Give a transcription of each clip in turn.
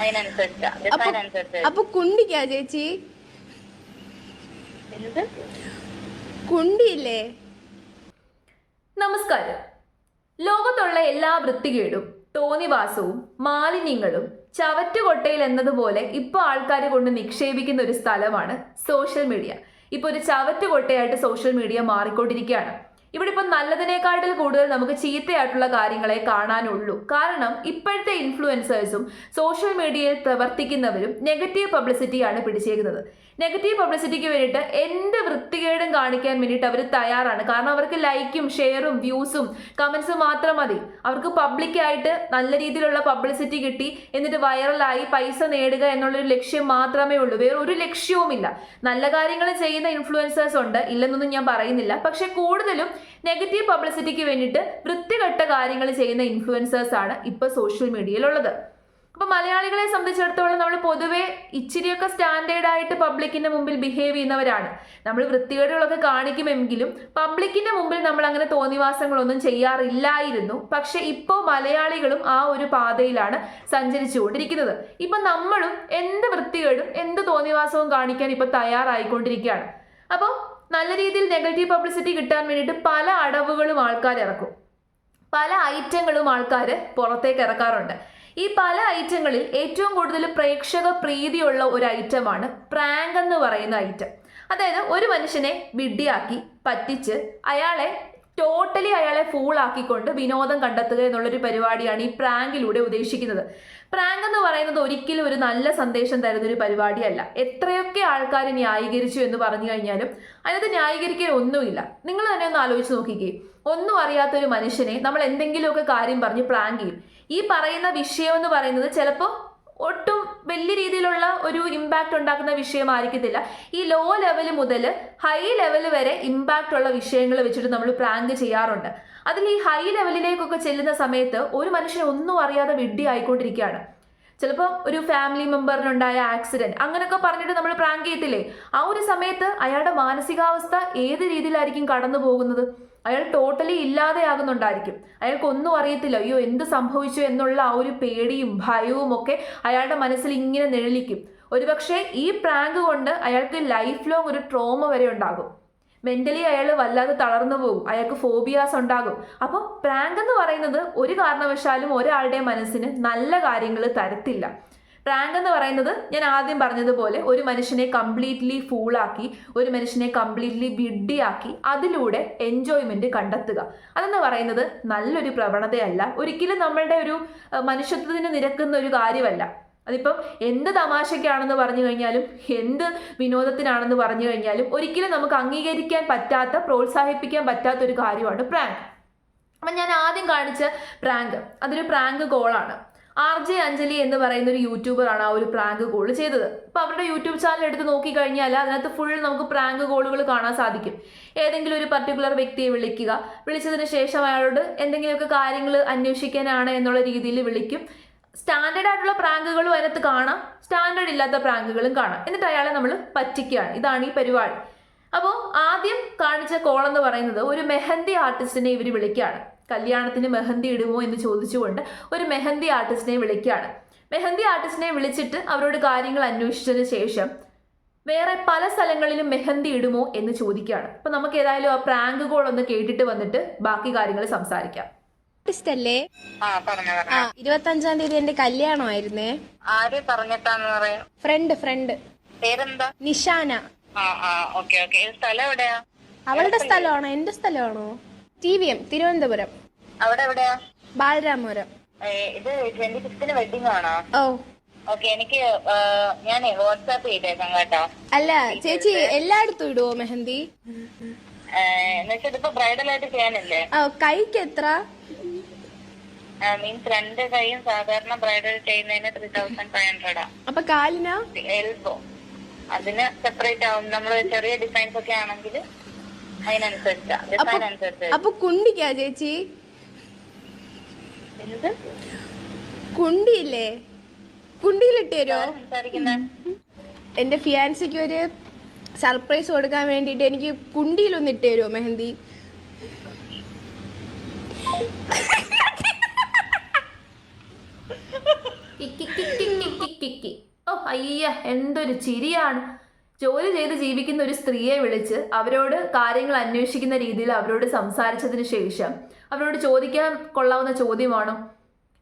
അതിനനുസരിച്ചാ. അപ്പൊ കുണ്ടിക്കാ ചേച്ചി? കുണ്ടിയില്ലേ? നമസ്കാരം. ലോകത്തുള്ള എല്ലാ വൃത്തികേടും തോന്നിവാസവും മാലിന്യങ്ങളും ചവറ്റുകൊട്ടയിൽ എന്നതുപോലെ ഇപ്പോൾ ആൾക്കാർ കൊണ്ട് നിക്ഷേപിക്കുന്ന ഒരു സ്ഥലമാണ് സോഷ്യൽ മീഡിയ. ഇപ്പോൾ ഒരു ചവറ്റുകൊട്ടയായിട്ട് സോഷ്യൽ മീഡിയ മാറിക്കൊണ്ടിരിക്കുകയാണ്. ഇവിടെ ഇപ്പം നല്ലതിനേക്കാട്ടിൽ കൂടുതൽ നമുക്ക് ചീത്തയായിട്ടുള്ള കാര്യങ്ങളെ കാണാനുള്ളൂ. കാരണം ഇപ്പോഴത്തെ ഇൻഫ്ലുവൻസേഴ്സും സോഷ്യൽ മീഡിയയിൽ പ്രവർത്തിക്കുന്നവരും നെഗറ്റീവ് പബ്ലിസിറ്റിയാണ് പിടിച്ചേക്കുന്നത്. നെഗറ്റീവ് പബ്ലിസിറ്റിക്ക് വേണ്ടിയിട്ട് എന്ത് വൃത്തികേടും കാണിക്കാൻ വേണ്ടിയിട്ട് അവർ തയ്യാറാണ്. കാരണം അവർക്ക് ലൈക്കും ഷെയറും വ്യൂസും കമൻസും മാത്രം മതി. അവർക്ക് പബ്ലിക്കായിട്ട് നല്ല രീതിയിലുള്ള പബ്ലിസിറ്റി കിട്ടി എന്നിട്ട് വൈറലായി പൈസ നേടുക എന്നുള്ളൊരു ലക്ഷ്യം മാത്രമേ ഉള്ളൂ. വേറെ ഒരു ലക്ഷ്യവുമില്ല നല്ല കാര്യങ്ങൾ ചെയ്യുന്ന ഇൻഫ്ലുവൻസേഴ്സ് ഉണ്ട്. ഇല്ലെന്നൊന്നും ഞാൻ പറയുന്നില്ല. പക്ഷെ കൂടുതലും നെഗറ്റീവ് പബ്ലിസിറ്റിക്ക് വേണ്ടിയിട്ട് വൃത്തികെട്ട കാര്യങ്ങൾ ചെയ്യുന്ന ഇൻഫ്ലുവൻസേഴ്സ് ആണ് ഇപ്പോൾ സോഷ്യൽ മീഡിയയിലുള്ളത് അപ്പൊ മലയാളികളെ സംബന്ധിച്ചിടത്തോളം നമ്മൾ പൊതുവെ ഇച്ചിരിയൊക്കെ സ്റ്റാൻഡേർഡ് ആയിട്ട് പബ്ലിക്കിന്റെ മുമ്പിൽ ബിഹേവ് ചെയ്യുന്നവരാണ്. നമ്മൾ വൃത്തികേടുകളൊക്കെ കാണിക്കുമെങ്കിലും പബ്ലിക്കിന്റെ മുമ്പിൽ നമ്മൾ അങ്ങനെ തോന്നിവാസങ്ങളൊന്നും ചെയ്യാറില്ലായിരുന്നു. പക്ഷെ ഇപ്പോൾ മലയാളികളും ആ ഒരു പാതയിലാണ് സഞ്ചരിച്ചുകൊണ്ടിരിക്കുന്നത്. ഇപ്പൊ നമ്മളും എന്ത് വൃത്തികേടും എന്ത് തോന്നിവാസവും കാണിക്കാൻ ഇപ്പൊ തയ്യാറായിക്കൊണ്ടിരിക്കുകയാണ്. അപ്പോൾ നല്ല രീതിയിൽ നെഗറ്റീവ് പബ്ലിസിറ്റി കിട്ടാൻ വേണ്ടിയിട്ട് പല അടവുകളും ആൾക്കാർ ഇറക്കും. പല ഐറ്റങ്ങളും ആൾക്കാർ പുറത്തേക്ക് ഇറക്കാറുണ്ട്. ഈ പല ഐറ്റങ്ങളിൽ ഏറ്റവും കൂടുതൽ പ്രേക്ഷക പ്രീതിയുള്ള ഒരു ഐറ്റമാണ് പ്രാങ്ക് എന്ന് പറയുന്ന ഐറ്റം. അതായത് ഒരു മനുഷ്യനെ വിഡ്ഢിയാക്കി പറ്റിച്ച് അയാളെ ടോട്ടലി അയാളെ ഫൂൾ ആക്കിക്കൊണ്ട് വിനോദം കണ്ടെത്തുക എന്നുള്ളൊരു പരിപാടിയാണ് ഈ പ്രാങ്കിലൂടെ ഉദ്ദേശിക്കുന്നത്. പ്രാങ്ക് എന്ന് പറയുന്നത് ഒരിക്കലും ഒരു നല്ല സന്ദേശം തരുന്ന ഒരു പരിപാടിയല്ല. എത്രയൊക്കെ ആൾക്കാർ ന്യായീകരിച്ചു എന്ന് പറഞ്ഞു കഴിഞ്ഞാലും അതിനകത്ത് ന്യായീകരിക്കാൻ ഒന്നുമില്ല. നിങ്ങൾ തന്നെ ഒന്ന് ആലോചിച്ച് നോക്കിക്കേ. ഒന്നും അറിയാത്ത ഒരു മനുഷ്യനെ നമ്മൾ എന്തെങ്കിലുമൊക്കെ കാര്യം പറഞ്ഞ് പ്രാങ്ക് ചെയ്യും. ഈ പറയുന്ന വിഷയം എന്ന് പറയുന്നത് ചിലപ്പോൾ ഒട്ടും വലിയ രീതിയിലുള്ള ഒരു ഇമ്പാക്റ്റ് ഉണ്ടാക്കുന്ന വിഷയമായിരിക്കത്തില്ല. ഈ ലോ ലെവൽ മുതൽ ഹൈ ലെവൽ വരെ ഇമ്പാക്റ്റ് ഉള്ള വിഷയങ്ങൾ വെച്ചിട്ട് നമ്മൾ പ്രാങ്ക് ചെയ്യാറുണ്ട്. അതിൽ ഈ ഹൈ ലെവലിലേക്കൊക്കെ ചെല്ലുന്ന സമയത്ത് ഒരു മനുഷ്യൻ ഒന്നും അറിയാതെ വിഡ്ഢി ആയിക്കൊണ്ടിരിക്കുകയാണ്. ചിലപ്പോൾ ഒരു ഫാമിലി മെമ്പറിനുണ്ടായ ആക്സിഡന്റ് അങ്ങനെയൊക്കെ പറഞ്ഞിട്ട് നമ്മൾ പ്രാങ്ക് ചെയ്യത്തില്ലേ? ആ ഒരു സമയത്ത് അയാളുടെ മാനസികാവസ്ഥ ഏത് രീതിയിലായിരിക്കും കടന്നു പോകുന്നത് അയാൾ ടോട്ടലി ഇല്ലാതെയാകുന്നുണ്ടായിരിക്കും. അയാൾക്ക് ഒന്നും അറിയത്തില്ല. അയ്യോ എന്ത് സംഭവിച്ചു എന്നുള്ള ആ ഒരു പേടിയും ഭയവും ഒക്കെ അയാളുടെ മനസ്സിൽ ഇങ്ങനെ നിഴലിക്കും. ഒരുപക്ഷെ ഈ പ്രാങ്ക് കൊണ്ട് അയാൾക്ക് ലൈഫ് ലോങ് ഒരു ട്രോമ വരെ ഉണ്ടാകും. മെന്റലി അയാൾ വല്ലാതെ തളർന്നു പോകും. അയാൾക്ക് ഫോബിയാസ് ഉണ്ടാകും. അപ്പോൾ പ്രാങ്ക് എന്ന് പറയുന്നത് ഒരു കാരണവശാലും ഒരാളുടെ മനസ്സിന് നല്ല കാര്യങ്ങൾ തരത്തില്ല. പ്രാങ്ക് എന്ന് പറയുന്നത് ഞാൻ ആദ്യം പറഞ്ഞതുപോലെ ഒരു മനുഷ്യനെ കംപ്ലീറ്റ്ലി ഫൂളാക്കി ഒരു മനുഷ്യനെ കംപ്ലീറ്റ്ലി വിഡ്ഡിയാക്കി അതിലൂടെ എൻജോയ്മെന്റ് കണ്ടെത്തുക. അതെന്ന് പറയുന്നത് നല്ലൊരു പ്രവണതയല്ല ഒരിക്കലും നമ്മളുടെ ഒരു മനുഷ്യത്വത്തിന് നിരക്കുന്ന ഒരു കാര്യമല്ല. അതിപ്പം എന്ത് തമാശയ്ക്കാണെന്ന് പറഞ്ഞു കഴിഞ്ഞാലും എന്ത് വിനോദത്തിനാണെന്ന് പറഞ്ഞു കഴിഞ്ഞാലും ഒരിക്കലും നമുക്ക് അംഗീകരിക്കാൻ പറ്റാത്ത പ്രോത്സാഹിപ്പിക്കാൻ പറ്റാത്ത ഒരു കാര്യമാണ് പ്രാങ്ക് അപ്പം ഞാൻ ആദ്യം കാണിച്ച പ്രാങ്ക് അതൊരു പ്രാങ്ക് കോളാണ് ആർ ജെ അഞ്ജലി എന്ന് പറയുന്ന ഒരു യൂട്യൂബറാണ് ആ ഒരു പ്രാങ്ക് കോൾ ചെയ്തത്. അപ്പോൾ അവരുടെ യൂട്യൂബ് ചാനൽ എടുത്ത് നോക്കിക്കഴിഞ്ഞാൽ അതിനകത്ത് ഫുൾ നമുക്ക് പ്രാങ്ക് കോളുകൾ കാണാൻ സാധിക്കും. ഏതെങ്കിലും ഒരു പർട്ടിക്കുലർ വ്യക്തിയെ വിളിക്കുക. വിളിച്ചതിന് ശേഷം അയാളോട് എന്തെങ്കിലുമൊക്കെ കാര്യങ്ങൾ അന്വേഷിക്കാനാണ് എന്നുള്ള രീതിയിൽ വിളിക്കും. സ്റ്റാൻഡേർഡ് ആയിട്ടുള്ള പ്രാങ്കുകളും അതിനകത്ത് കാണാം. സ്റ്റാൻഡേർഡ് ഇല്ലാത്ത പ്രാങ്കുകളും കാണാം. എന്നിട്ട് അയാളെ നമ്മൾ പറ്റിക്കുകയാണ്. ഇതാണ് ഈ പരിപാടി. അപ്പോൾ ആദ്യം കാണിച്ച കോൾ എന്ന് പറയുന്നത് ഒരു മെഹന്തി ആർട്ടിസ്റ്റിനെ ഇവർ വിളിക്കുകയാണ്. കല്യാണത്തിന് മെഹന്തി ഇടുമോ എന്ന് ചോദിച്ചുകൊണ്ട് ഒരു മെഹന്തി ആർട്ടിസ്റ്റിനെ വിളിക്കുകയാണ്. മെഹന്തി ആർട്ടിസ്റ്റിനെ വിളിച്ചിട്ട് അവരോട് കാര്യങ്ങൾ അന്വേഷിച്ചതിന് ശേഷം വേറെ പല സ്ഥലങ്ങളിലും മെഹന്തി ഇടുമോ എന്ന് ചോദിക്കുകയാണ്. അപ്പൊ നമുക്ക് ഏതായാലും ആ പ്രാങ്ക് കോൾ ഒന്ന് കേട്ടിട്ട് വന്നിട്ട് ബാക്കി കാര്യങ്ങൾ സംസാരിക്കാം. ആർട്ടിസ്റ്റ് അല്ലേ ഇരുപത്തി അഞ്ചാം തീയതി എന്റെ കല്യാണമായിരുന്നേ ആര് പറഞ്ഞിട്ടാന്ന് പറയാ? Friend friend. പേരെന്താ? നിഷാന. സ്ഥലം എവിടെയാ? അവളുടെ സ്ഥലമാണോ? എന്റെ സ്ഥലമാണോ? T V M Thiruvananthapuram. അവിടെ എവിടെയാ? ബാലരാമപുരം. ഇത് ട്വന്റി ഫിഫ്തിന് വെഡിങ് ആണോ? ഓ. ഓക്കെ എനിക്ക് ഞാൻ വാട്സാപ്പ് ചെയ്തേക്കാം കേട്ടോ. അല്ല ചേച്ചി എല്ലായിടത്തും ഇടുവോ മെഹന്തി? എന്നുവെച്ചാൽ ഇതിപ്പോ ബ്രൈഡൽ ആയിട്ട് ചെയ്യാനല്ലേ? ഓ കൈക്ക് എത്ര? മീൻസ് രണ്ട് കൈയും സാധാരണ ബ്രൈഡൽ ചെയ്യുന്നതിന് ത്രീ തൗസൻഡ് ഫൈവ് ഹൺഡ്രഡ് അപ്പൊ കാലിനാ? എൽബോ. അതിന് സെപ്പറേറ്റ് ആവും. നമ്മൾ ചെറിയ ഡിസൈൻസ് ഒക്കെ ആണെങ്കിൽ അതിനനുസരിച്ചാ. അപ്പൊ കുണ്ടിക്കാ ചേച്ചി? കുണ്ടിയില്ലേ? കുണ്ടിയിലിട്ട് തരുമോ എന്റെ ഫിയാൻസിക്ക് ഒരു സർപ്രൈസ് കൊടുക്കാൻ വേണ്ടിട്ട് എനിക്ക് കുണ്ടിയിലൊന്ന് ഇട്ട് തരുമോ മെഹന്തി ഓ അയ്യ എന്തൊരു ചിരിയാണ്. ജോലി ചെയ്ത് ജീവിക്കുന്ന ഒരു സ്ത്രീയെ വിളിച്ച് അവരോട് കാര്യങ്ങൾ അന്വേഷിക്കുന്ന രീതിയിൽ അവരോട് സംസാരിച്ചതിന് ശേഷം അവരോട് ചോദിക്കാൻ കൊള്ളാവുന്ന ചോദ്യമാണോ?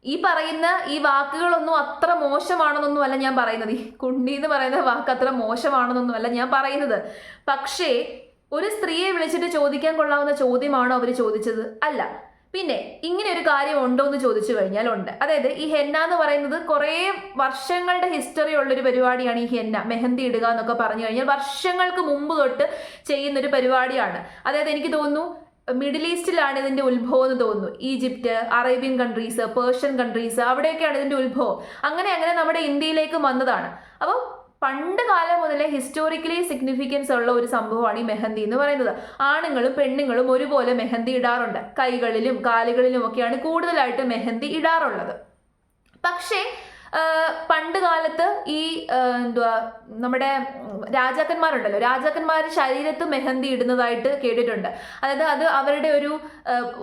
ഈ പറയുന്ന ഈ വാക്കുകളൊന്നും അത്ര മോശമാണെന്നൊന്നും അല്ല ഞാൻ പറയുന്നത്. ഈ കുണ്ടി എന്ന് പറയുന്ന വാക്ക് അത്ര മോശമാണെന്നൊന്നും അല്ല ഞാൻ പറയുന്നത്. പക്ഷേ ഒരു സ്ത്രീയെ വിളിച്ചിട്ട് ചോദിക്കാൻ കൊള്ളാവുന്ന ചോദ്യമാണോ അവർ ചോദിച്ചത്? അല്ല. പിന്നെ ഇങ്ങനെ ഒരു കാര്യം ഉണ്ടോ എന്ന് ചോദിച്ചു കഴിഞ്ഞാൽ ഉണ്ട്. അതായത് ഈ ഹെന്ന എന്ന് പറയുന്നത് കുറേ വർഷങ്ങളുടെ ഹിസ്റ്ററി ഉള്ളൊരു പരിപാടിയാണ് ഈ ഹെന്ന. മെഹന്തി ഇടുക എന്നൊക്കെ പറഞ്ഞു കഴിഞ്ഞാൽ വർഷങ്ങൾക്ക് മുമ്പ് തൊട്ട് ചെയ്യുന്ന ഒരു പരിപാടിയാണ്. അതായത് എനിക്ക് തോന്നുന്നു മിഡിൽ ഈസ്റ്റിലാണ് ഇതിന്റെ ഉത്ഭവം എന്ന് തോന്നുന്നു. Egypt Arabian countries Persian countries അവിടെയൊക്കെയാണ് ഇതിന്റെ ഉത്ഭവം. അങ്ങനെ അങ്ങനെ നമ്മുടെ ഇന്ത്യയിലേക്ക് വന്നതാണ്. അപ്പോൾ പണ്ട് കാലം മുതലേ ഹിസ്റ്റോറിക്കലി സിഗ്നിഫിക്കൻസ് ഉള്ള ഒരു സംഭവമാണ് ഈ മെഹന്തി എന്ന് പറയുന്നത്. ആണുങ്ങളും പെണ്ണുങ്ങളും ഒരുപോലെ മെഹന്തി ഇടാറുണ്ട്. കൈകളിലും കാലുകളിലും ഒക്കെയാണ് കൂടുതലായിട്ട് മെഹന്തി ഇടാറുള്ളത്. പക്ഷേ പണ്ട് കാലത്ത് ഈ എന്തുവാ നമ്മുടെ രാജാക്കന്മാരുണ്ടല്ലോ. രാജാക്കന്മാർ ശരീരത്ത് മെഹന്തി ഇടുന്നതായിട്ട് കേട്ടിട്ടുണ്ട്. അതായത് അത് അവരുടെ ഒരു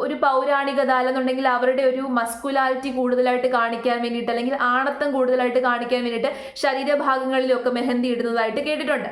ഒരു പൗരാണികത അല്ലെന്നുണ്ടെങ്കിൽ അവരുടെ ഒരു മസ്കുലാലിറ്റി കൂടുതലായിട്ട് കാണിക്കാൻ വേണ്ടിയിട്ട് അല്ലെങ്കിൽ ആണത്തം കൂടുതലായിട്ട് കാണിക്കാൻ വേണ്ടിയിട്ട് ശരീരഭാഗങ്ങളിലൊക്കെ മെഹന്തി ഇടുന്നതായിട്ട് കേട്ടിട്ടുണ്ട്.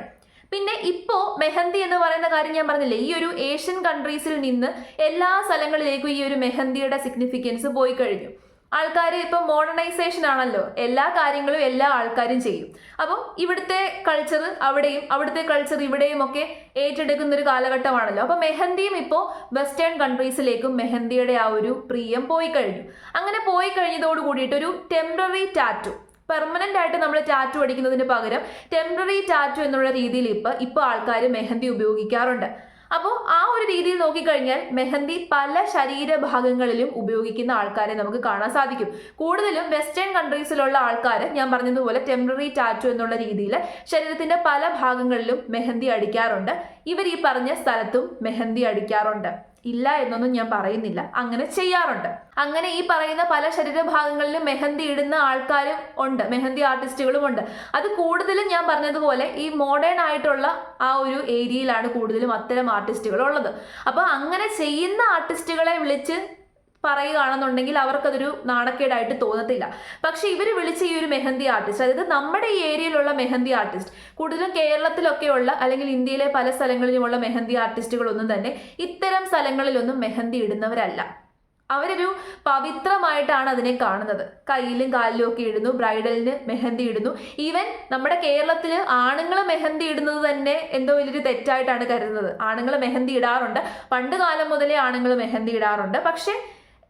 പിന്നെ ഇപ്പോൾ മെഹന്തി എന്ന് പറയുന്ന കാര്യം ഞാൻ പറഞ്ഞില്ലേ ഈ ഒരു ഏഷ്യൻ കൺട്രീസിൽ നിന്ന് എല്ലാ സ്ഥലങ്ങളിലേക്കും ഈ ഒരു മെഹന്തിയുടെ സിഗ്നിഫിക്കൻസ് പോയി കഴിഞ്ഞു. ആൾക്കാർ ഇപ്പം മോഡേണൈസേഷൻ ആണല്ലോ. എല്ലാ കാര്യങ്ങളും എല്ലാ ആൾക്കാരും ചെയ്യും. അപ്പം ഇവിടുത്തെ കൾച്ചർ അവിടെയും അവിടുത്തെ കൾച്ചർ ഇവിടെയും ഒക്കെ ഏറ്റെടുക്കുന്ന ഒരു കാലഘട്ടമാണല്ലോ. അപ്പം മെഹന്തിയും ഇപ്പോൾ വെസ്റ്റേൺ കൺട്രീസിലേക്കും മെഹന്തിയുടെ ആ ഒരു പ്രിയം പോയി കഴിഞ്ഞു. അങ്ങനെ പോയി കഴിഞ്ഞതോട് കൂടിയിട്ട് ഒരു ടെമ്പററി ടാറ്റു പെർമനന്റ് ആയിട്ട് നമ്മൾ ടാറ്റു അടിക്കുന്നതിന് പകരം ടെമ്പററി ടാറ്റു എന്നുള്ള രീതിയിൽ ഇപ്പൊ ഇപ്പൊ ആൾക്കാർ മെഹന്തി ഉപയോഗിക്കാറുണ്ട്. അപ്പോൾ ആ ഒരു രീതിയിൽ നോക്കിക്കഴിഞ്ഞാൽ മെഹന്തി പല ശരീരഭാഗങ്ങളിലും ഉപയോഗിക്കുന്ന ആൾക്കാരെ നമുക്ക് കാണാൻ സാധിക്കും. കൂടുതലും വെസ്റ്റേൺ കൺട്രീസിലുള്ള ആൾക്കാർ ഞാൻ പറഞ്ഞതുപോലെ ടെമ്പററി ടാറ്റു എന്നുള്ള രീതിയിൽ ശരീരത്തിന്റെ പല ഭാഗങ്ങളിലും മെഹന്തി അടിക്കാറുണ്ട്. ഇവർ ഈ പറഞ്ഞ സ്ഥലത്തും മെഹന്തി അടിക്കാറുണ്ട്. ഇല്ല എന്നൊന്നും ഞാൻ പറയുന്നില്ല. അങ്ങനെ ചെയ്യാറുണ്ട്. അങ്ങനെ ഈ പറയുന്ന പല ശരീരഭാഗങ്ങളിലും മെഹന്തി ഇടുന്ന ആൾക്കാരും ഉണ്ട്. മെഹന്തി ആർട്ടിസ്റ്റുകളും ഉണ്ട്. അത് കൂടുതലും ഞാൻ പറഞ്ഞതുപോലെ ഈ മോഡേൺ ആയിട്ടുള്ള ആ ഒരു ഏരിയയിലാണ് കൂടുതലും അത്തരം ആർട്ടിസ്റ്റുകൾ ഉള്ളത്. അപ്പോൾ അങ്ങനെ ചെയ്യുന്ന ആർട്ടിസ്റ്റുകളെ വിളിച്ച് പറയുകയാണെന്നുണ്ടെങ്കിൽ അവർക്കതൊരു നാണക്കേടായിട്ട് തോന്നത്തില്ല. പക്ഷെ ഇവർ വിളിച്ച ഈ ഒരു മെഹന്തി ആർട്ടിസ്റ്റ് അതായത് നമ്മുടെ ഈ ഏരിയയിലുള്ള മെഹന്തി ആർട്ടിസ്റ്റ് കൂടുതലും കേരളത്തിലൊക്കെയുള്ള അല്ലെങ്കിൽ ഇന്ത്യയിലെ പല സ്ഥലങ്ങളിലുമുള്ള മെഹന്തി ആർട്ടിസ്റ്റുകളൊന്നും തന്നെ ഇത്തരം സ്ഥലങ്ങളിലൊന്നും മെഹന്തി ഇടുന്നവരല്ല. അവരൊരു പവിത്രമായിട്ടാണ് അതിനെ കാണുന്നത്. കയ്യിലും കാലിലും ഒക്കെ ഇടുന്നു ബ്രൈഡലിന് മെഹന്തി ഇടുന്നു. ഈവൻ നമ്മുടെ കേരളത്തിൽ ആണുങ്ങൾ മെഹന്തി ഇടുന്നത് തന്നെ എന്തോ വലിയൊരു തെറ്റായിട്ടാണ് കരുതുന്നത്. ആണുങ്ങൾ മെഹന്തി ഇടാറുണ്ട്. പണ്ട് കാലം മുതലേ ആണുങ്ങൾ മെഹന്തി ഇടാറുണ്ട്. പക്ഷേ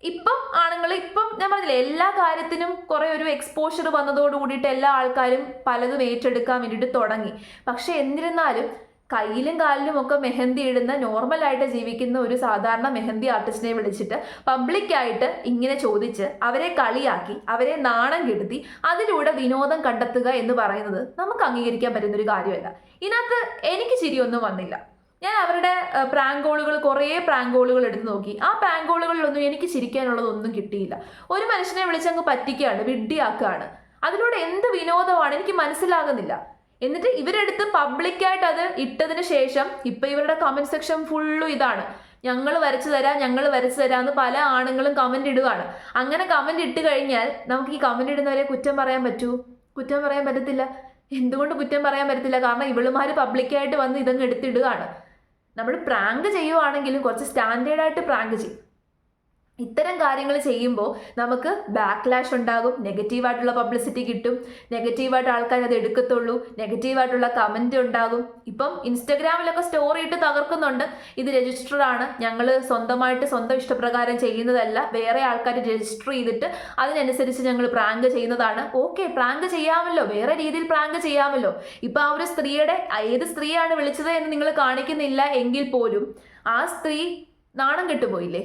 ഇപ്പം ആണുങ്ങൾ ഇപ്പം ഞാൻ പറഞ്ഞില്ലേ എല്ലാ കാര്യത്തിനും കുറെ ഒരു എക്സ്പോഷർ വന്നതോട് കൂടിയിട്ട് എല്ലാ ആൾക്കാരും പലതും ഏറ്റെടുക്കാൻ വേണ്ടിയിട്ട് തുടങ്ങി. പക്ഷെ എന്നിരുന്നാലും കയ്യിലും കാലിലും ഒക്കെ മെഹന്തി ഇടുന്ന നോർമലായിട്ട് ജീവിക്കുന്ന ഒരു സാധാരണ മെഹന്തി ആർട്ടിസ്റ്റിനെ വിളിച്ചിട്ട് പബ്ലിക്കായിട്ട് ഇങ്ങനെ ചോദിച്ച് അവരെ കളിയാക്കി അവരെ നാണം കെടുത്തി അതിലൂടെ വിനോദം കണ്ടെത്തുക എന്ന് പറയുന്നത് നമുക്ക് അംഗീകരിക്കാൻ പറ്റുന്ന ഒരു കാര്യമല്ല. ഇതിനകത്ത് എനിക്ക് ചിരിയൊന്നും വന്നില്ല. ഞാൻ അവരുടെ പ്രാങ്കോളുകൾ കുറേ പ്രാങ്കോളുകൾ എടുത്തു നോക്കി. ആ പ്രാങ്കോളുകളിലൊന്നും എനിക്ക് ചിരിക്കാനുള്ളതൊന്നും കിട്ടിയില്ല. ഒരു മനുഷ്യനെ വിളിച്ചങ്ങ് പറ്റിക്കുകയാണ് വിഡ്ഢിയാക്കുകയാണ്. അതിലൂടെ എന്ത് വിനോദമാണ് എനിക്ക് മനസ്സിലാകുന്നില്ല. എന്നിട്ട് ഇവരെടുത്ത് പബ്ലിക്കായിട്ട് അത് ഇട്ടതിന് ശേഷം ഇപ്പം ഇവരുടെ കമന്റ് സെക്ഷൻ ഫുള്ളും ഇതാണ്. ഞങ്ങൾ വരച്ചു തരാം ഞങ്ങൾ വരച്ചു തരാം എന്ന് പല ആണുങ്ങളും കമന്റ് ഇടുകയാണ് അങ്ങനെ കമന്റ് ഇട്ട് കഴിഞ്ഞാൽ നമുക്ക് ഈ കമന്റ് ഇടുന്നവരെ കുറ്റം പറയാൻ പറ്റൂ? കുറ്റം പറയാൻ പറ്റത്തില്ല. എന്തുകൊണ്ട് കുറ്റം പറയാൻ പറ്റത്തില്ല? കാരണം ഇവളുമാർ പബ്ലിക്കായിട്ട് വന്ന് ഇതങ്ങ് എടുത്തിടുകയാണ്. നമ്മൾ പ്രാങ്ക് ചെയ്യുവാണെങ്കിലും കുറച്ച് സ്റ്റാൻഡേർഡായിട്ട് പ്രാങ്ക് ചെയ്യും. ഇത്തരം കാര്യങ്ങൾ ചെയ്യുമ്പോൾ നമുക്ക് ബാക്ക്ലാഷ് ഉണ്ടാകും നെഗറ്റീവായിട്ടുള്ള പബ്ലിസിറ്റി കിട്ടും നെഗറ്റീവായിട്ട് ആൾക്കാർ അത് എടുക്കത്തുള്ളൂ നെഗറ്റീവായിട്ടുള്ള കമന്റ് ഉണ്ടാകും. ഇപ്പം ഇൻസ്റ്റഗ്രാമിലൊക്കെ സ്റ്റോറി ഇട്ട് തകർക്കുന്നുണ്ട്. ഇത് രജിസ്റ്റർ ആണ്. ഞങ്ങൾ സ്വന്തമായിട്ട് സ്വന്തം ഇഷ്ടപ്രകാരം ചെയ്യുന്നതല്ല. വേറെ ആൾക്കാർ രജിസ്റ്റർ ചെയ്തിട്ട് അതിനനുസരിച്ച് ഞങ്ങൾ പ്രാങ്ക് ചെയ്യുന്നതാണ്. ഓക്കെ പ്രാങ്ക് ചെയ്യാമല്ലോ. വേറെ രീതിയിൽ പ്രാങ്ക് ചെയ്യാമല്ലോ. ഇപ്പം ആ ഒരു സ്ത്രീയുടെ ഏത് സ്ത്രീയാണ് വിളിച്ചത് എന്ന് നിങ്ങൾ കാണിക്കുന്നില്ല എങ്കിൽ പോലും ആ സ്ത്രീ നാണം കെട്ടുപോയില്ലേ?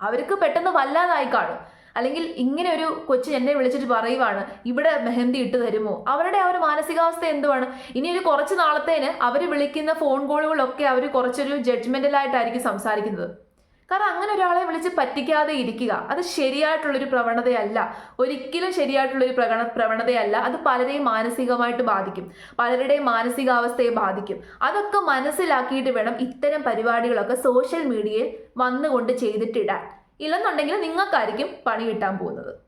അവർക്ക് പെട്ടെന്ന് വല്ലാതായി കാണും. അല്ലെങ്കിൽ ഇങ്ങനെ ഒരു കൊച്ചു എന്നെ വിളിച്ചിട്ട് പറയുവാണ് ഇവിടെ മെഹന്തി ഇട്ട് തരുമോ? അവരുടെ ആ ഒരു മാനസികാവസ്ഥ എന്തുവാണ്? ഇനി ഒരു കുറച്ച് നാളത്തേന് അവർ വിളിക്കുന്ന ഫോൺ കോളുകളൊക്കെ അവർ കുറച്ചൊരു ജഡ്ജ്മെന്റലായിട്ടായിരിക്കും സംസാരിക്കുന്നത്. കാരണം അങ്ങനെ ഒരാളെ വിളിച്ച് പറ്റിക്കാതെ ഇരിക്കുക. അത് ശരിയായിട്ടുള്ളൊരു പ്രവണതയല്ല. ഒരിക്കലും ശരിയായിട്ടുള്ളൊരു പ്രവണ പ്രവണതയല്ല. അത് പലരെയും മാനസികമായിട്ട് ബാധിക്കും. പലരുടെയും മാനസികാവസ്ഥയെ ബാധിക്കും. അതൊക്കെ മനസ്സിലാക്കിയിട്ട് വേണം ഇത്തരം പരിപാടികളൊക്കെ സോഷ്യൽ മീഡിയയിൽ വന്നുകൊണ്ട് ചെയ്തിട്ടിടാൻ. ഇല്ലെന്നുണ്ടെങ്കിൽ നിങ്ങൾക്കായിരിക്കും പണി കിട്ടാൻ പോകുന്നത്.